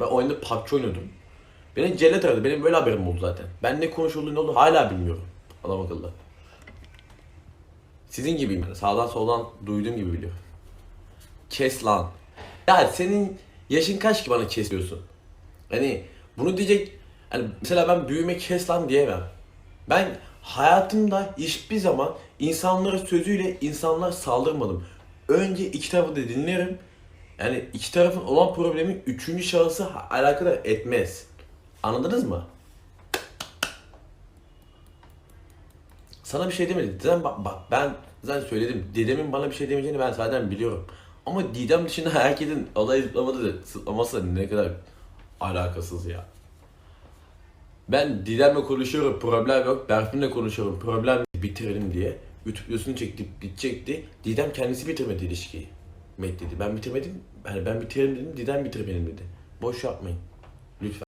Ben oyunda PUBG oynuyordum. Beni cellat aradı. Benim böyle haberim oldu zaten. Ben ne konuşulduğunu ne oldu hala bilmiyorum. Adam akıllı. Sizin gibiyim yani. Sağdan soldan duyduğum gibi biliyorum. Kes lan. Ya senin yaşın kaç ki bana kes diyorsun? Hani bunu diyecek hani mesela ben büyüme kes lan diyemem. Ben hayatımda hiçbir zaman insanlara sözüyle insanlar saldırmadım. Önce iki tarafı da dinlerim. Yani iki tarafın olan problemi üçüncü şahısı alakadar etmez. Anladınız mı? Sana bir şey demedi. Zaten bak, bak ben zaten söyledim. Dedemin bana bir şey demeyeceğini ben zaten biliyorum. Ama Didem dışında herkesin olay zıplamadı da zıplaması ne kadar alakasız ya. Ben Didem'le konuşuyorum problem yok. Berfin'le konuşuyorum problem bitirelim diye. Videosunu çektik gidecekti. Didem kendisi bitirmedi ilişkiyi. Met dedi. Ben bitirmedim. Yani ben bitirelim dedim. Didem bitir benim dedi. Boş yapmayın. Lütfen.